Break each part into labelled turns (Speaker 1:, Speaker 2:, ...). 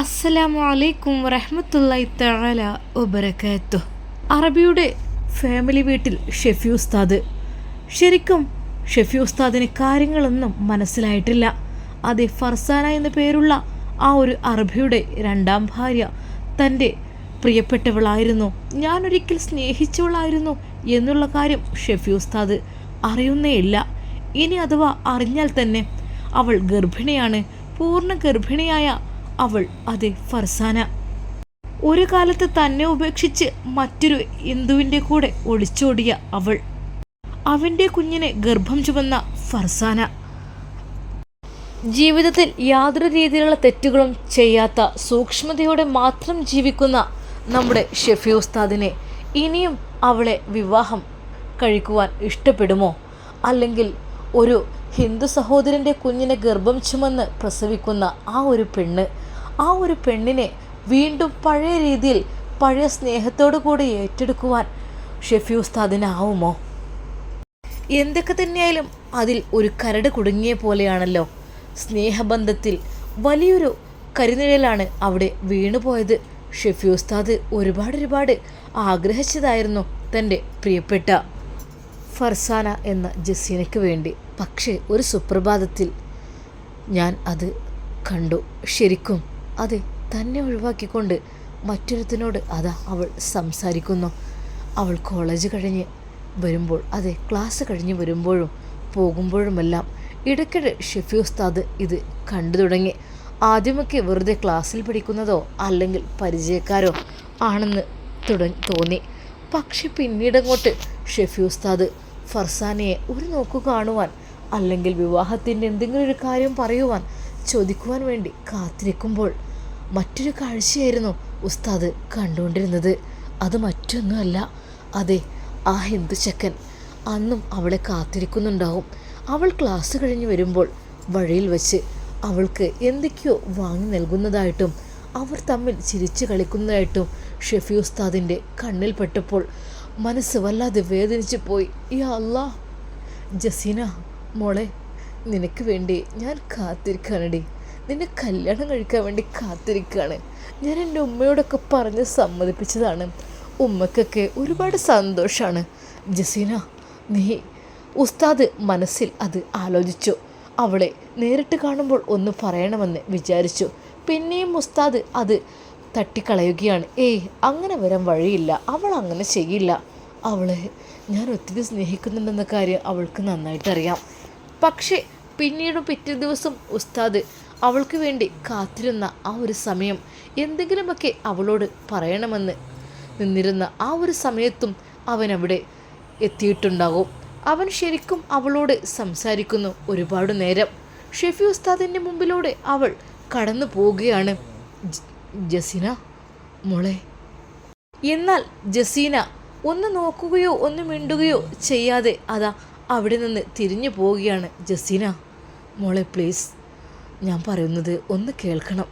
Speaker 1: അസ്സലാമു അലൈക്കും വറഹ്മത്തുള്ളാഹി തആല വബറകാത്തു അറബിയുടെ ഫാമിലി വീട്ടിൽ ഷെഫി ഉസ്താദ്. ശരിക്കും ഷെഫി ഉസ്താദിന് കാര്യങ്ങളൊന്നും മനസ്സിലായിട്ടില്ല. അതെ ഫർസാന എന്ന പേരുള്ള ആ ഒരു അറബിയുടെ രണ്ടാം ഭാര്യ തന്റെ പ്രിയപ്പെട്ടവളായിരുന്നു. ഞാനൊരിക്കൽ സ്നേഹിച്ചവളായിരുന്നു എന്നുള്ള കാര്യം ഷെഫി ഉസ്താദ് അറിയുന്നേയില്ല. ഇനി അഥവാ അറിഞ്ഞാൽ തന്നെ അവൾ ഗർഭിണിയാണ്. പൂർണ ഗർഭിണിയായ അവൾ അതെ ഫർസാന. ഒരു കാലത്ത് തന്നെ ഉപേക്ഷിച്ച് മറ്റൊരു ഹിന്ദുവിന്റെ കൂടെ ഒളിച്ചോടിയ അവൾ. അവന്റെ കുഞ്ഞിനെ ഗർഭം ചുമന്ന ഫർസാന. ജീവിതത്തിൽ യാതൊരു രീതിയിലുള്ള തെറ്റുകളും ചെയ്യാത്ത സൂക്ഷ്മതയോടെ മാത്രം ജീവിക്കുന്ന നമ്മുടെ ഷെഫി ഉസ്താദിനെ ഇനിയും അവളെ വിവാഹം കഴിക്കുവാൻ ഇഷ്ടപ്പെടുമോ? അല്ലെങ്കിൽ ഒരു ഹിന്ദു സഹോദരന്റെ കുഞ്ഞിനെ ഗർഭം ചുമന്ന് പ്രസവിക്കുന്ന ആ ഒരു പെണ്ണ് ആ ഒരു പെണ്ണിനെ വീണ്ടും പഴയ രീതിയിൽ പഴയ സ്നേഹത്തോടു കൂടി ഏറ്റെടുക്കുവാൻ ഷെഫി ഉസ്താദിനാവുമോ? എന്തൊക്കെ തന്നെയായാലും അതിൽ ഒരു കരട് കുടുങ്ങിയ പോലെയാണല്ലോ. സ്നേഹബന്ധത്തിൽ വലിയൊരു കരിനിഴലാണ് അവിടെ വീണുപോയത്. ഷെഫി ഉസ്താദ് ഒരുപാട് ഒരുപാട് ആഗ്രഹിച്ചതായിരുന്നു തന്റെ പ്രിയപ്പെട്ട ഫർസാന എന്ന ജസീനയ്ക്ക് വേണ്ടി. പക്ഷേ ഒരു സുപ്രഭാതത്തിൽ ഞാൻ അത് കണ്ടു. ശരിക്കും അതെ തന്നെ ഒഴിവാക്കിക്കൊണ്ട് മറ്റൊരുത്തിനോട് അതാ അവൾ സംസാരിക്കുന്നു. അവൾ കോളേജ് കഴിഞ്ഞ് വരുമ്പോൾ അതെ ക്ലാസ് കഴിഞ്ഞ് വരുമ്പോഴും പോകുമ്പോഴുമെല്ലാം ഇടയ്ക്കിടെ ഷെഫി ഉസ്താദ് ഇത് കണ്ടു തുടങ്ങി. ആദ്യമൊക്കെ വെറുതെ ക്ലാസ്സിൽ പഠിക്കുന്നതോ അല്ലെങ്കിൽ പരിചയക്കാരോ ആണെന്ന് തുടങ്ങി തോന്നി. പക്ഷെ പിന്നീടങ്ങോട്ട് ഷെഫി ഉസ്താദ് ഫർസാനയെ ഒരു നോക്കു കാണുവാൻ അല്ലെങ്കിൽ വിവാഹത്തിന്റെ എന്തെങ്കിലും ഒരു കാര്യം പറയുവാൻ ചോദിക്കുവാൻ വേണ്ടി കാത്തിരിക്കുമ്പോൾ മറ്റൊരു കാഴ്ചയായിരുന്നു ഉസ്താദ് കണ്ടുകൊണ്ടിരുന്നത്. അത് മറ്റൊന്നുമല്ല. അതെ ആ ഹിന്ദു ചക്കൻ അന്നും അവളെ കാത്തിരിക്കുന്നുണ്ടാവും. അവൾ ക്ലാസ് കഴിഞ്ഞ് വരുമ്പോൾ വഴിയിൽ വച്ച് അവൾക്ക് എന്തൊക്കെയോ വാങ്ങി നൽകുന്നതായിട്ടും അവർ തമ്മിൽ ചിരിച്ചു കളിക്കുന്നതായിട്ടും ഷെഫി ഉസ്താദിന്റെ കണ്ണിൽ പെട്ടപ്പോൾ മനസ്സ് വല്ലാതെ വേദനിച്ചു പോയി. യാ അല്ലാ. ജസീന മോളെ നിനക്ക് വേണ്ടി ഞാൻ കാത്തിരിക്കാനടി നിന്നെ കല്യാണം കഴിക്കാൻ വേണ്ടി കാത്തിരിക്കുകയാണ് ഞാൻ എന്റെ ഉമ്മയോടൊക്കെ പറഞ്ഞ് സമ്മതിപ്പിച്ചതാണ്. ഉമ്മക്കൊക്കെ ഒരുപാട് സന്തോഷമാണ് ജസീന നീ ഉസ്താദ് മനസ്സിൽ അത് ആലോചിച്ചു. അവളെ നേരിട്ട് കാണുമ്പോൾ ഒന്ന് പറയണമെന്ന് വിചാരിച്ചു. പിന്നെയും ഉസ്താദ് അത് തട്ടിക്കളയുകയാണ്. ഏയ് അങ്ങനെ വരാൻ വഴിയില്ല. അവൾ അങ്ങനെ ചെയ്യില്ല. അവളെ ഞാൻ ഒത്തിരി സ്നേഹിക്കുന്നുണ്ടെന്ന കാര്യം അവൾക്ക് നന്നായിട്ടറിയാം പക്ഷേ പിന്നീട് പിറ്റേ ദിവസം ഉസ്താദ് അവൾക്ക് വേണ്ടി കാത്തിരുന്ന ആ ഒരു സമയം എന്തെങ്കിലുമൊക്കെ അവളോട് പറയണമെന്ന് നിന്നിരുന്ന ആ ഒരു സമയത്തും അവൻ അവിടെ എത്തിയിട്ടുണ്ടാകും. അവൻ ശരിക്കും അവളോട് സംസാരിക്കുന്നു ഒരുപാട് നേരം. ഷെഫി ഉസ്താദിന്റെ മുമ്പിലൂടെ അവൾ കടന്നു പോവുകയാണ് ജസീന മോളെ. എന്നാൽ ജസീന ഒന്ന് നോക്കുകയോ ഒന്ന് മിണ്ടുകയോ ചെയ്യാതെ അതാ അവിടെ നിന്ന് തിരിഞ്ഞു പോവുകയാണ് ജസീന. മോളെ പ്ലീസ് ഞാൻ പറയുന്നത് ഒന്ന് കേൾക്കണം.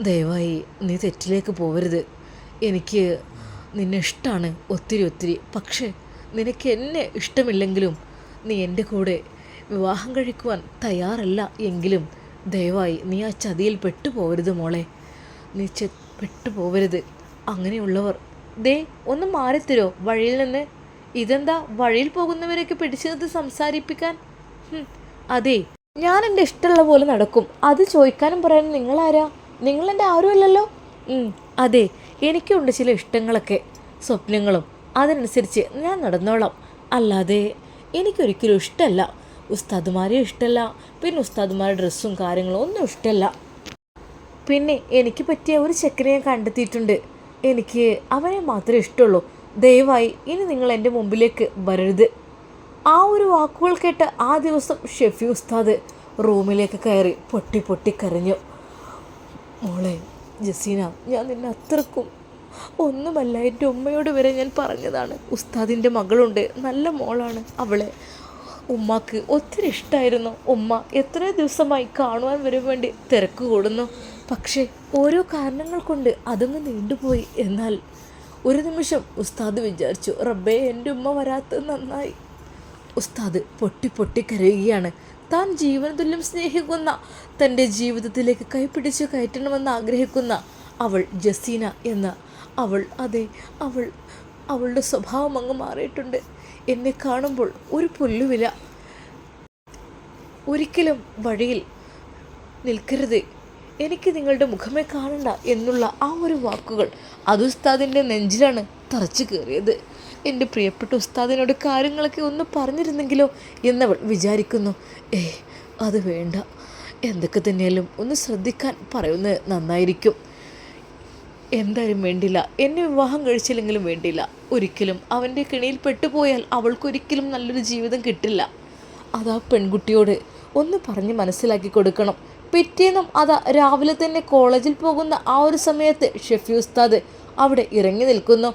Speaker 1: ദയവായി നീ തെറ്റിലേക്ക് പോവരുത്. എനിക്ക് നിന്നെ ഇഷ്ടമാണ് ഒത്തിരി ഒത്തിരി. പക്ഷേ നിനക്ക് എന്നെ ഇഷ്ടമില്ലെങ്കിലും നീ എന്റെ കൂടെ വിവാഹം കഴിക്കുവാൻ തയ്യാറല്ല എങ്കിലും ദയവായി നീ ആ ചതിയിൽ പെട്ടുപോകരുത് മോളെ. ചെ പെട്ടുപോകരുത് അങ്ങനെയുള്ളവർ. ദേ ഒന്ന് മാറിത്തരോ വഴിയിൽ നിന്ന്. ഇതെന്താ വഴിയിൽ പോകുന്നവരൊക്കെ പിടിച്ചു നിർത്തി സംസാരിപ്പിക്കാൻ അതെ ഞാൻ എന്റെ ഇഷ്ടമുള്ള പോലെ നടക്കും. അത് ചോദിക്കാനും പറയാനും നിങ്ങളാരാ? നിങ്ങൾ എന്റെ ആരുമല്ലല്ലോ അതെ എനിക്കുണ്ട് ചില ഇഷ്ടങ്ങളൊക്കെ. സ്വപ്നങ്ങളും അതിനനുസരിച്ച് ഞാൻ നടന്നോളാം. അല്ലാതെ എനിക്കൊരിക്കലും ഇഷ്ടമല്ല ഉസ്താദുമാരെ ഇഷ്ടമല്ല പിന്നെ ഉസ്താദുമാരുടെ ഡ്രസ്സും കാര്യങ്ങളും ഒന്നും ഇഷ്ടമല്ല പിന്നെ എനിക്ക് പറ്റിയ ഒരു ചെക്കനെ ഞാൻ കണ്ടെത്തിയിട്ടുണ്ട്. എനിക്ക് അവനെ മാത്രമേ ഇഷ്ടമുള്ളൂ. ദയവായി ഇനി നിങ്ങൾ എന്റെ മുമ്പിലേക്ക് വരരുത്. ആ ഒരു വാക്കുകൾ കേട്ട് ആ ദിവസം ഷെഫി ഉസ്താദ് റൂമിലേക്ക് കയറി പൊട്ടി പൊട്ടി കരഞ്ഞു. മോളെ ജസീന ഞാൻ നിന്നെ അത്രക്കും ഒന്നുമല്ല എന്റെ ഉമ്മയോട് വരെ ഞാൻ പറഞ്ഞതാണ്. ഉസ്താദിന്റെ മകളുണ്ട് നല്ല മോളാണ് അവളെ. ഉമ്മാക്ക് ഒത്തിരി ഇഷ്ടമായിരുന്നു ഉമ്മ എത്ര ദിവസമായി കാണുവാൻ വരും വേണ്ടി തിരക്ക് കൂടുന്നു. പക്ഷേ ഓരോ കാരണങ്ങൾ കൊണ്ട് അതങ്ങ് നീണ്ടുപോയി. എന്നാൽ ഒരു നിമിഷം ഉസ്താദ് വിചാരിച്ചു റബ്ബേ എന്റെ ഉമ്മ വരാത്തത് നന്നായി. ഉസ്താദ് പൊട്ടി പൊട്ടി കരയുകയാണ്. താൻ ജീവനതുല്യം സ്നേഹിക്കുന്ന തന്റെ ജീവിതത്തിലേക്ക് കൈപിടിച്ച് കയറ്റണമെന്ന് ആഗ്രഹിക്കുന്ന അവൾ ജസീന എന്ന. അവൾ അതെ അവൾ അവളുടെ സ്വഭാവം അങ്ങ് മാറിയിട്ടുണ്ട്. എന്നെ കാണുമ്പോൾ ഒരു പുല്ലുവില. ഒരിക്കലും വഴിയിൽ നിൽക്കരുത്. എനിക്ക് നിങ്ങളുടെ മുഖമേ കാണണ്ട എന്നുള്ള ആ ഒരു വാക്കുകൾ അത് ഉസ്താദിന്റെ നെഞ്ചിലാണ് തറച്ചു കയറിയത്. എന്റെ പ്രിയപ്പെട്ട ഉസ്താദിനോട് കാര്യങ്ങളൊക്കെ ഒന്ന് പറഞ്ഞിരുന്നെങ്കിലോ എന്നവൾ വിചാരിക്കുന്നു ഏ അത് വേണ്ട. എന്തൊക്കെ തന്നെയാലും ഒന്ന് ശ്രദ്ധിക്കാൻ പറയുന്നത് നന്നായിരിക്കും. എന്തായാലും വേണ്ടില്ല. എന്നെ വിവാഹം കഴിച്ചില്ലെങ്കിലും വേണ്ടില്ല. ഒരിക്കലും അവന്റെ കിണിയിൽ പെട്ടുപോയാൽ അവൾക്കൊരിക്കലും നല്ലൊരു ജീവിതം കിട്ടില്ല. അതാ പെൺകുട്ടിയോട് ഒന്ന് പറഞ്ഞ് മനസ്സിലാക്കി കൊടുക്കണം. പിറ്റേന്നും അതാ രാവിലെ തന്നെ കോളേജിൽ പോകുന്ന ആ ഒരു സമയത്ത് ഷെഫി ഉസ്താദ് അവിടെ ഇറങ്ങി നിൽക്കുന്നു.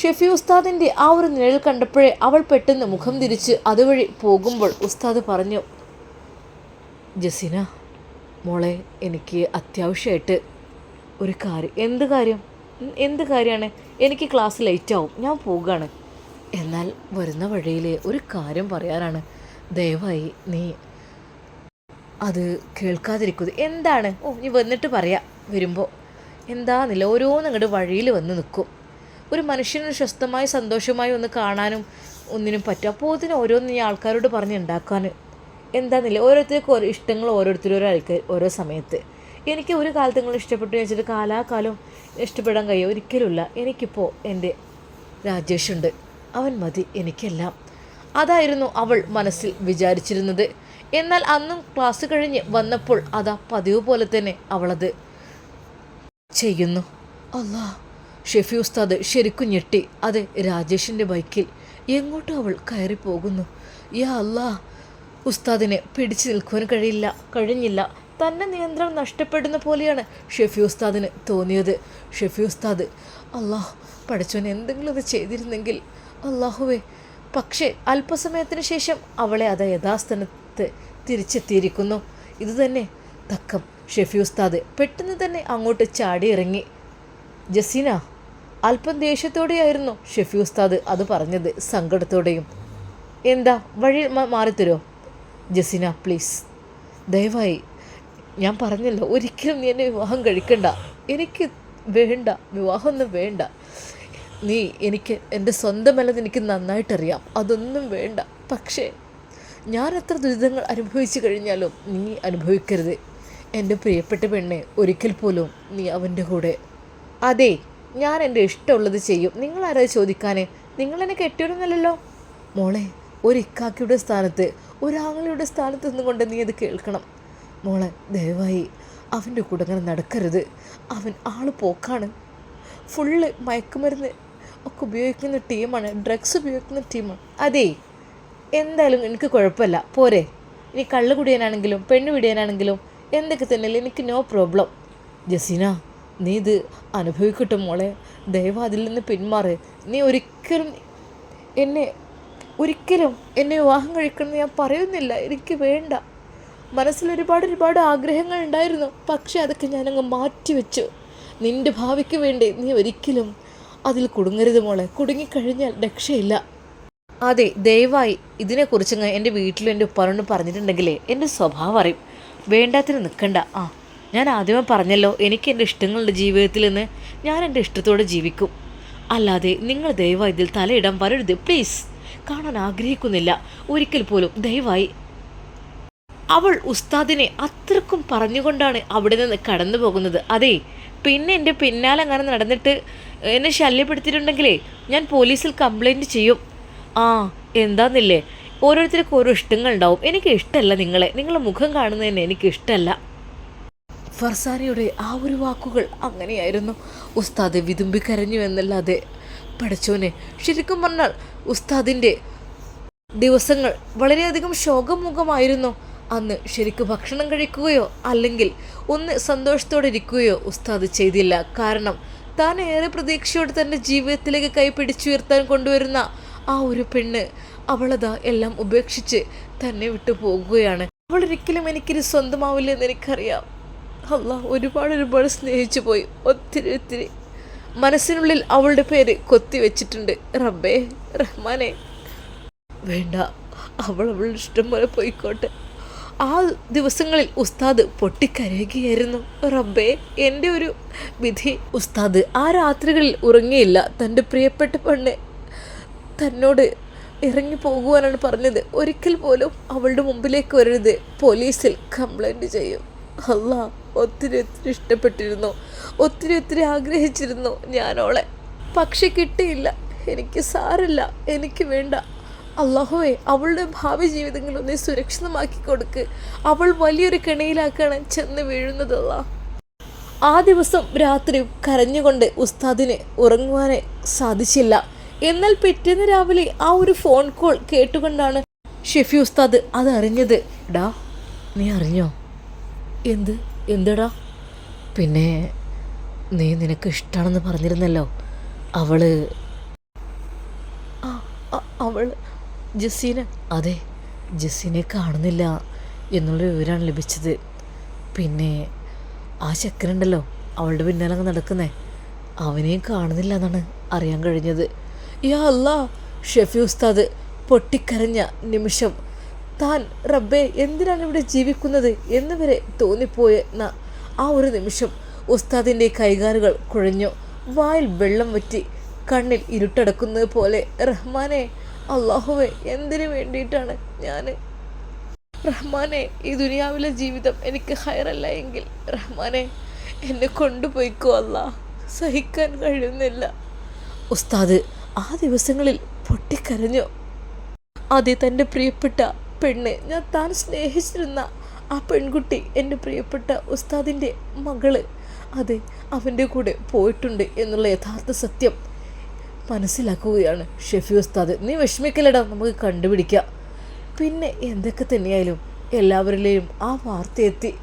Speaker 1: ഷെഫി ഉസ്താദിന്റെ ആ ഒരു നിഴൽ കണ്ടപ്പോഴേ അവൾ പെട്ടെന്ന് മുഖം തിരിച്ച് അതുവഴി പോകുമ്പോൾ ഉസ്താദ് പറഞ്ഞു ജസീന മോളെ എനിക്ക് അത്യാവശ്യമായിട്ട് ഒരു കാര്യം എന്ത് കാര്യം? എന്ത് കാര്യമാണ് എനിക്ക് ക്ലാസ് ലേറ്റ് ആവും ഞാൻ പോവുകയാണ്. എന്നാൽ വരുന്ന വഴിയിൽ ഒരു കാര്യം പറയാനാണ്. ദയവായി നീ അത് കേൾക്കാതിരിക്കുന്നത്. എന്താണ്? ഓ നീ വന്നിട്ട് പറയാം. വരുമ്പോൾ എന്താന്നില്ല ഓരോന്നും അങ്ങോട്ട് വഴിയിൽ വന്ന് നിൽക്കും ഒരു മനുഷ്യന് സ്വസ്ഥമായി സന്തോഷമായി ഒന്ന് കാണാനും ഒന്നിനും പറ്റും. അപ്പോൾ ഇതിന് ഓരോന്ന് ഈ ആൾക്കാരോട് പറഞ്ഞ് ഉണ്ടാക്കാൻ എന്താന്നില്ല ഓരോരുത്തർക്കും ഓരോ ഇഷ്ടങ്ങൾ ഓരോരുത്തരും ഓരോ ആൾക്കാർ ഓരോ സമയത്ത്. എനിക്ക് ഒരു കാലത്ത് നിങ്ങൾ ഇഷ്ടപ്പെട്ടു വെച്ചിട്ട് കാലാകാലം ഇഷ്ടപ്പെടാൻ കഴിയും? ഒരിക്കലുമില്ല. എനിക്കിപ്പോൾ എന്റെ രാജേഷുണ്ട്. അവൻ മതി എനിക്കെല്ലാം. അതായിരുന്നു അവൾ മനസ്സിൽ വിചാരിച്ചിരുന്നത്. എന്നാൽ അന്നും ക്ലാസ് കഴിഞ്ഞ് വന്നപ്പോൾ അതാ പതിവ് പോലെ തന്നെ അവളത് ചെയ്യുന്നു. അല്ലാ ഷെഫി ഉസ്താദ് ശരിക്കും ഞെട്ടി. അതെ രാജേഷിന്റെ ബൈക്കിൽ എങ്ങോട്ടും അവൾ കയറി പോകുന്നു. യാ അല്ലാ ഉസ്താദിനെ പിടിച്ചു നിൽക്കുവാൻ കഴിയില്ല കഴിഞ്ഞില്ല. തന്നെ നിയന്ത്രണം നഷ്ടപ്പെടുന്ന പോലെയാണ് ഷെഫി ഉസ്താദിന് തോന്നിയത്. ഷെഫി ഉസ്താദ് അള്ളാഹ് പഠിച്ചവൻ എന്തെങ്കിലും അത് ചെയ്തിരുന്നെങ്കിൽ അള്ളാഹുവേ. പക്ഷേ അല്പസമയത്തിന് ശേഷം അവളെ അത് യഥാസ്ഥാനത്ത് തിരിച്ചെത്തിയിരിക്കുന്നു. ഇതുതന്നെ തക്കം. ഷെഫി ഉസ്താദ് പെട്ടെന്ന് തന്നെ അങ്ങോട്ട് ചാടി ഇറങ്ങി ജസീന അല്പം ദേഷ്യത്തോടെയായിരുന്നു ഷെഫി ഉസ്താദ് അത് പറഞ്ഞത് സങ്കടത്തോടെയും. എന്താ വഴി മാറിത്തരോ? ജസീന പ്ലീസ്. ദയവായി ഞാൻ പറഞ്ഞല്ലോ ഒരിക്കലും നീ എന്നെ വിവാഹം കഴിക്കണ്ട. എനിക്ക് വേണ്ട വിവാഹമൊന്നും വേണ്ട. നീ എനിക്ക് എന്റെ സ്വന്തമല്ലെന്ന് എനിക്ക് നന്നായിട്ടറിയാം. അതൊന്നും വേണ്ട. പക്ഷേ ഞാൻ എത്ര ദുരിതങ്ങൾ അനുഭവിച്ചു കഴിഞ്ഞാലും നീ അനുഭവിക്കരുത്. എന്റെ പ്രിയപ്പെട്ട പെണ്ണെ ഒരിക്കൽ പോലും നീ അവന്റെ കൂടെ. അതെ ഞാൻ എന്റെ ഇഷ്ടമുള്ളത് ചെയ്യും. നിങ്ങൾ ആരാ ചോദിക്കാനേ? നിങ്ങൾ എന്നെ കെട്ടിയിടുന്നല്ലോ മോളെ ഒരു ഇക്കാക്കിയുടെ സ്ഥാനത്ത് ഒരാങ്ങളുടെ സ്ഥാനത്ത് നിന്നുകൊണ്ട് നീ അത് കേൾക്കണം. മോളെ ദയവായി അവന്റെ കൂടെ അങ്ങനെ നടക്കരുത്. അവൻ ആൾ പോക്കാണ്. ഫുള്ള് മയക്കുമരുന്ന് ഒക്കെ ഉപയോഗിക്കുന്ന ടീമാണ് ഡ്രഗ്സ് ഉപയോഗിക്കുന്ന ടീമാണ്. അതേ എന്തായാലും എനിക്ക് കുഴപ്പമില്ല. പോരെ. ഇനി കള്ളു കുടിയാനാണെങ്കിലും പെണ്ണ് പിടിയാനാണെങ്കിലും എന്തൊക്കെ തന്നെ എനിക്ക് നോ പ്രോബ്ലം ജസീന നീ ഇത് അനുഭവിക്കട്ടെ മോളെ. ദയവ് അതിൽ നിന്ന് പിന്മാറ്. നീ ഒരിക്കലും എന്നെ ഒരിക്കലും എന്നെ വിവാഹം കഴിക്കണമെന്ന് ഞാൻ പറയുന്നില്ല. എനിക്ക് വേണ്ട. മനസ്സിൽ ഒരുപാട് ഒരുപാട് ആഗ്രഹങ്ങൾ ഉണ്ടായിരുന്നു. പക്ഷേ അതൊക്കെ ഞാനങ്ങ് മാറ്റിവെച്ചു. നിന്റെ ഭാവിക്ക് വേണ്ടി നീ ഒരിക്കലും അതിൽ കുടുങ്ങരുത് മോളെ. കുടുങ്ങിക്കഴിഞ്ഞാൽ രക്ഷയില്ല. അതെ ദയവായി ഇതിനെക്കുറിച്ച് എന്റെ വീട്ടിലും എന്റെ ഉപ്പാനോടും പറഞ്ഞിട്ടുണ്ടെങ്കിലേ എന്റെ സ്വഭാവം അറിയും. വേണ്ടാത്തിന് നിൽക്കണ്ട. ആ ഞാൻ ആദ്യമേ പറഞ്ഞല്ലോ എനിക്ക് എന്റെ ഇഷ്ടങ്ങളുടെ ജീവിതത്തിൽ നിന്ന്. ഞാൻ എന്റെ ഇഷ്ടത്തോടെ ജീവിക്കും. അല്ലാതെ നിങ്ങൾ ദയവായി ഇതിൽ തലയിടാൻ വരരുത് പ്ലീസ്. കാണാൻ ആഗ്രഹിക്കുന്നില്ല. ഒരിക്കൽ പോലും ദയവായി. അവൾ ഉസ്താദിനെ അത്രക്കും പറഞ്ഞുകൊണ്ടാണ് അവിടെ നിന്ന് കടന്നു പോകുന്നത്. അതെ പിന്നെ എന്റെ പിന്നാലെ അങ്ങനെ നടന്നിട്ട് എന്നെ ശല്യപ്പെടുത്തിയിട്ടുണ്ടെങ്കിലേ ഞാൻ പോലീസിൽ കംപ്ലൈന്റ് ചെയ്യും. ആ എന്താന്നില്ലേ? ഓരോരുത്തർക്കും ഓരോ ഇഷ്ടങ്ങൾ ഉണ്ടാവും എനിക്ക് ഇഷ്ടമല്ല നിങ്ങളെ. നിങ്ങളെ മുഖം കാണുന്നതിന് എനിക്ക് ഇഷ്ടമല്ല ഫർസാനയുടെ ആ ഒരു വാക്കുകൾ അങ്ങനെയായിരുന്നു. ഉസ്താദ് വിതുമ്പി കരഞ്ഞു എന്നല്ലാതെ. പഠിച്ചോനെ ശരിക്കും പറഞ്ഞാൽ ഉസ്താദിന്റെ ദിവസങ്ങൾ വളരെയധികം ശോകമുഖമായിരുന്നു അന്ന് ശരിക്കും ഭക്ഷണം കഴിക്കുകയോ അല്ലെങ്കിൽ ഒന്ന് സന്തോഷത്തോടെ ഇരിക്കുകയോ ഉസ്താദ് ചെയ്തില്ല. കാരണം താൻ ഏറെ പ്രതീക്ഷയോടെ തന്റെ ജീവിതത്തിലേക്ക് കൈ പിടിച്ചുയർത്താൻ കൊണ്ടുവരുന്ന ആ ഒരു പെണ്ണ് അവളതാ എല്ലാം ഉപേക്ഷിച്ച് തന്നെ വിട്ടു പോകുകയാണ്. അവൾ ഒരിക്കലും എനിക്കിത് സ്വന്തമാവില്ല എന്ന് എനിക്കറിയാം. അല്ല ഒരുപാട് ഒരുപാട് സ്നേഹിച്ചു പോയി. ഒത്തിരി ഒത്തിരി. മനസ്സിനുള്ളിൽ അവളുടെ പേര് കൊത്തി വെച്ചിട്ടുണ്ട്. റബ്ബേ റഹ്മാനെ. വേണ്ട അവൾ അവളുടെ ഇഷ്ടം പോലെ പോയിക്കോട്ടെ. ആ ദിവസങ്ങളിൽ ഉസ്താദ് പൊട്ടിക്കരയുകയായിരുന്നു. റബ്ബേ എന്റെ ഒരു വിധി. ഉസ്താദ് ആ രാത്രികളിൽ ഉറങ്ങിയില്ല. തന്റെ പ്രിയപ്പെട്ട പെണ്ണ്. തന്നോട് ഇറങ്ങി പോകുവാനാണ് പറഞ്ഞത്. ഒരിക്കൽ പോലും അവളുടെ മുമ്പിലേക്ക് വരരുത്. പോലീസിൽ കംപ്ലൈന്റ് ചെയ്യും. അല്ല ഒത്തിരി ഒത്തിരി ഇഷ്ടപ്പെട്ടിരുന്നു. ഒത്തിരി ഒത്തിരി ആഗ്രഹിച്ചിരുന്നു ഞാനോളെ പക്ഷെ കിട്ടിയില്ല. എനിക്ക് സാരല്ല എനിക്ക് വേണ്ട. അള്ളാഹുവേ അവളുടെ ഭാവി ജീവിതങ്ങൾ നീ സുരക്ഷിതമാക്കി കൊടുക്ക്. അവൾ വലിയൊരു കെണിയിലാക്കാണ് ചെന്ന് വീഴുന്നതല്ല ആ ദിവസം രാത്രി കരഞ്ഞുകൊണ്ട് ഉസ്താദിന് ഉറങ്ങുവാനേ സാധിച്ചില്ല. എന്നാൽ പിറ്റേന്ന് രാവിലെ ആ ഒരു ഫോൺ കോൾ കേട്ടുകൊണ്ടാണ് ഷെഫി ഉസ്താദ് അതറിഞ്ഞത്. ഡാ നീ അറിഞ്ഞോ? എന്ത്? എന്തടാ? പിന്നെ നീ നിനക്ക് ഇഷ്ടമാണെന്ന് പറഞ്ഞിരുന്നല്ലോ. അവൾ അവൾ ജസീന. അതെ ജസീനെ കാണുന്നില്ല എന്നുള്ള വിവരമാണ് ലഭിച്ചത്. പിന്നെ ആ ചെക്കനുണ്ടല്ലോ അവളുടെ പിന്നാലെ അങ്ങ് നടക്കുന്നേ. അവനെയും കാണുന്നില്ല എന്നാണ് അറിയാൻ കഴിഞ്ഞത്. യാ അല്ലാ ഷെഫി ഉസ്താദ് പൊട്ടിക്കരഞ്ഞ നിമിഷം താൻ റബ്ബെ എന്തിനാണ് ഇവിടെ ജീവിക്കുന്നത് എന്ന് വരെ തോന്നിപ്പോയെന്ന ആ ഒരു നിമിഷം ഉസ്താദിന്റെ കൈകാലുകൾ കുഴഞ്ഞു. വായിൽ വെള്ളം വറ്റി കണ്ണിൽ ഇരുട്ടടക്കുന്നത് പോലെ റഹ്മാനെ അള്ളാഹുവെ എന്തിനു വേണ്ടിയിട്ടാണ് ഞാൻ റഹ്മാനെ ഈ ദുനിയാവിലെ ജീവിതം എനിക്ക് ഹയറല്ല എങ്കിൽ റഹ്മാനെ എന്നെ കൊണ്ടുപോയിക്കോ അല്ല സഹിക്കാൻ കഴിയുന്നില്ല. ഉസ്താദ് ആ ദിവസങ്ങളിൽ പൊട്ടിക്കരഞ്ഞു. അതെ തന്റെ പ്രിയപ്പെട്ട പെണ്ണ് ഞാൻ താൻ സ്നേഹിച്ചിരുന്ന ആ പെൺകുട്ടി എന്റെ പ്രിയപ്പെട്ട ഉസ്താദിന്റെ മകൾ. അതെ അവന്റെ കൂടെ പോയിട്ടുണ്ട് എന്നുള്ള യഥാർത്ഥ സത്യം മനസ്സിലാക്കുകയാണ് ഷെഫി ഉസ്താദ്. നീ വിഷമിക്കലടാ നമുക്ക് കണ്ടുപിടിക്കാം. പിന്നെ എന്തൊക്കെ തന്നെയായാലും എല്ലാവരിലെയും ആ വാർത്ത എത്തി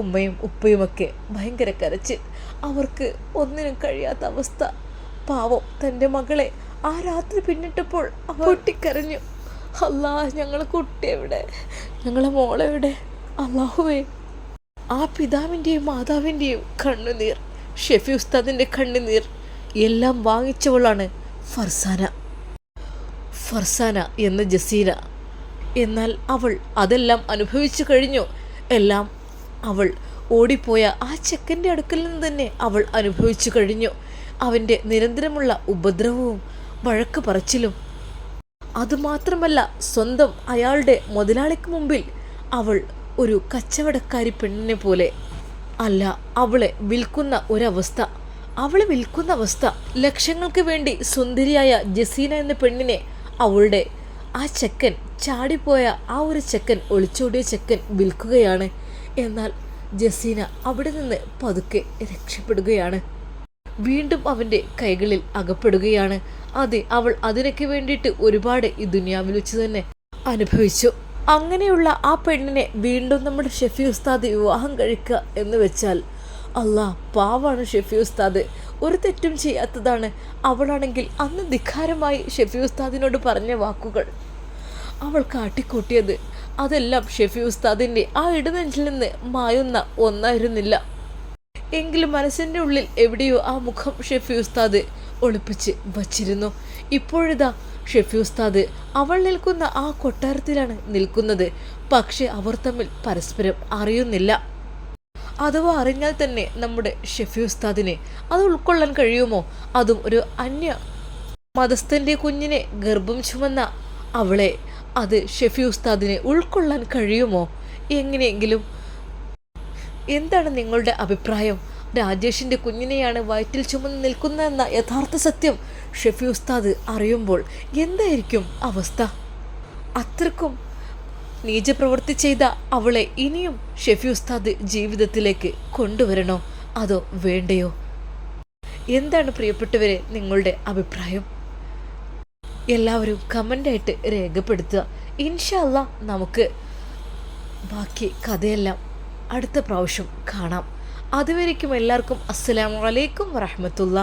Speaker 1: ഉമ്മയും ഉപ്പയുമൊക്കെ ഭയങ്കര കരച്ചിൽ. അവർക്ക് ഒന്നിനും കഴിയാത്ത അവസ്ഥ. പാവം തന്റെ മകളെ ആ രാത്രി പിന്നിട്ടപ്പോൾ പൊട്ടിക്കരഞ്ഞു. അല്ലാ ഞങ്ങളെ കുട്ടി എവിടെ? ഞങ്ങളെ മോളെവിടെ അള്ളാഹുവേ ആ പിതാവിന്റെയും മാതാവിന്റെയും കണ്ണുനീർ ഷെഫി ഉസ്താദിന്റെ കണ്ണുനീർ എല്ലാം വാങ്ങിച്ചവളാണ് ഫർസാന. ഫർസാന എന്ന ജസീല. എന്നാൽ അവൾ അതെല്ലാം അനുഭവിച്ചു കഴിഞ്ഞു. എല്ലാം അവൾ ഓടിപ്പോയ ആ ചെക്കന്റെ അടുക്കൽ നിന്ന് തന്നെ അവൾ അനുഭവിച്ചു കഴിഞ്ഞു. അവന്റെ നിരന്തരമുള്ള ഉപദ്രവവും വഴക്ക് പറച്ചിലും. അതുമാത്രമല്ല സ്വന്തം അയാളുടെ മുതലാളിക്ക് മുമ്പിൽ അവൾ ഒരു കച്ചവടക്കാരി പെണ്ണിനെ പോലെ. അല്ല അവളെ വിൽക്കുന്ന ഒരവസ്ഥ. അവളെ വിൽക്കുന്ന അവസ്ഥ. ലക്ഷങ്ങൾക്ക് വേണ്ടി സുന്ദരിയായ ജസീന എന്ന പെണ്ണിനെ അവളുടെ ആ ചെക്കൻ ചാടിപ്പോയ ആ ഒരു ചെക്കൻ ഒളിച്ചോടിയ ചെക്കൻ വിൽക്കുകയാണ്. എന്നാൽ ജസീന അവിടെ നിന്ന് പതുക്കെ രക്ഷപ്പെടുകയാണ്. വീണ്ടും അവന്റെ കൈകളിൽ അകപ്പെടുകയാണ്. അതെ അവൾ അതിനൊക്കെ വേണ്ടിയിട്ട് ഒരുപാട് ഈ ദുനിയാവിൽ വെച്ച് തന്നെ അനുഭവിച്ചു. അങ്ങനെയുള്ള ആ പെണ്ണിനെ വീണ്ടും നമ്മുടെ ഷെഫി ഉസ്താദ് വിവാഹം കഴിക്കുക എന്ന് വെച്ചാൽ അല്ലാ പാവാണ് ഷെഫി ഉസ്താദ്. ഒരു തെറ്റും ചെയ്യാത്തതാണ്. അവളാണെങ്കിൽ അന്ന് ധിക്കാരമായി ഷെഫി ഉസ്താദിനോട് പറഞ്ഞ വാക്കുകൾ. അവൾ കാട്ടിക്കൂട്ടിയത് അതെല്ലാം ഷെഫി ഉസ്താദിന്റെ ആ ഇടനെഞ്ചിൽ നിന്ന് മായുന്ന ഒന്നായിരുന്നില്ല. എങ്കിലും മനസ്സിന്റെ ഉള്ളിൽ എവിടെയോ ആ മുഖം ഷെഫി ഉസ്താദ് ഒളിപ്പിച്ച് വച്ചിരുന്നു. ഇപ്പോഴിതാ ഷെഫി ഉസ്താദ് അവൾ നിൽക്കുന്ന ആ കൊട്ടാരത്തിലാണ് നിൽക്കുന്നത്. പക്ഷെ അവർ തമ്മിൽ പരസ്പരം അറിയുന്നില്ല. അഥവാ അറിഞ്ഞാൽ തന്നെ നമ്മുടെ ഷെഫി ഉസ്താദിനെ അത് ഉൾക്കൊള്ളാൻ കഴിയുമോ? അതും ഒരു അന്യ മതസ്ഥന്റെ കുഞ്ഞിനെ ഗർഭം ചുമന്ന അവളെ അത് ഷെഫി ഉസ്താദിനെ ഉൾക്കൊള്ളാൻ കഴിയുമോ? എങ്ങനെയെങ്കിലും എന്താണ് നിങ്ങളുടെ അഭിപ്രായം? രാജേഷിന്റെ കുഞ്ഞിനെയാണ് വയറ്റിൽ ചുമന്ന് നിൽക്കുന്നതെന്ന യഥാർത്ഥ സത്യം ഷെഫി ഉസ്താദ് അറിയുമ്പോൾ എന്തായിരിക്കും അവസ്ഥ? അത്രക്കും നീചപ്രവൃത്തി ചെയ്ത അവളെ ഇനിയും ഷെഫി ഉസ്താദ് ജീവിതത്തിലേക്ക് കൊണ്ടുവരണോ? അതോ വേണ്ടയോ? എന്താണ് പ്രിയപ്പെട്ടവരെ നിങ്ങളുടെ അഭിപ്രായം? എല്ലാവരും കമന്റായിട്ട് രേഖപ്പെടുത്തുക. ഇൻഷല്ല നമുക്ക് ബാക്കി കഥയെല്ലാം അടുത്ത പ്രാവശ്യം കാണാം. അതുവരേക്കും എല്ലാവർക്കും അസ്സലാമു അലൈക്കും വറഹമത്തുള്ള.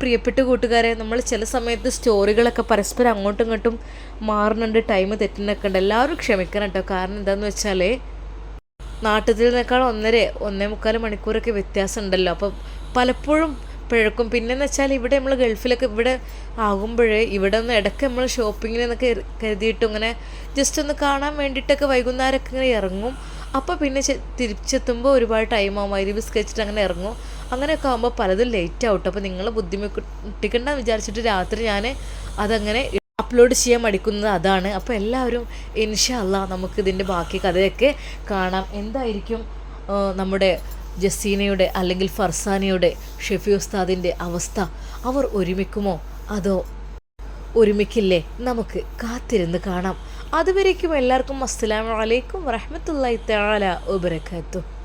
Speaker 1: പ്രിയപ്പെട്ട കൂട്ടുകാരെ നമ്മൾ ചില സമയത്ത് സ്റ്റോറികളൊക്കെ പരസ്പരം അങ്ങോട്ടും ഇങ്ങോട്ടും മാറുന്നുണ്ട് ടൈം തെറ്റുന്നൊക്കെ ഉണ്ട്. എല്ലാവരും ക്ഷമിക്കണം കേട്ടോ. കാരണം എന്താണെന്ന് വെച്ചാൽ നാട്ടിൽ നിന്നേക്കാൾ ഒന്നര ഒന്നേ മുക്കാൽ മണിക്കൂറൊക്കെ വ്യത്യാസം ഉണ്ടല്ലോ അപ്പം പലപ്പോഴും പിഴക്കും. പിന്നെന്ന് വെച്ചാൽ ഇവിടെ നമ്മൾ ഗൾഫിലൊക്കെ ഇവിടെ ആകുമ്പോഴേ ഇവിടെ ഒന്ന് ഇടയ്ക്ക് നമ്മൾ ഷോപ്പിങ്ങിനൊക്കെ കരുതിയിട്ട് ഇങ്ങനെ ജസ്റ്റ് ഒന്ന് കാണാൻ വേണ്ടിയിട്ടൊക്കെ വൈകുന്നേരമൊക്കെ ഇങ്ങനെ ഇറങ്ങും. അപ്പോൾ പിന്നെ തിരിച്ചെത്തുമ്പോൾ ഒരുപാട് ടൈം ആവും. മൈരി സ്കെച്ചിട്ട് അങ്ങനെ ഇറങ്ങും. അങ്ങനെയൊക്കെ ആകുമ്പോൾ പലതും ലേറ്റ് ആവട്ടെ അപ്പോൾ നിങ്ങൾ ബുദ്ധിമുട്ടിക്കണ്ടെന്ന് വിചാരിച്ചിട്ട് രാത്രി ഞാൻ അതങ്ങനെ അപ്ലോഡ് ചെയ്യാൻ മടിക്കുന്നത് അതാണ്. അപ്പോൾ എല്ലാവരും ഇൻഷല്ല നമുക്ക് ഇതിന്റെ ബാക്കി കഥയൊക്കെ കാണാം. എന്തായിരിക്കും നമ്മുടെ ജസീനയുടെ അല്ലെങ്കിൽ ഫർസാനയുടെ ഷെഫി ഉസ്താദിന്റെ അവസ്ഥ? അവർ ഒരുമിക്കുമോ? അതോ ഒരുമിക്കില്ലേ? നമുക്ക് കാത്തിരുന്ന് കാണാം. അതുവരേക്കും എല്ലാവർക്കും അസ്സലാമു അലൈക്കും വറഹ്മത്തുള്ളാഹി തആല വബറകാതുഹു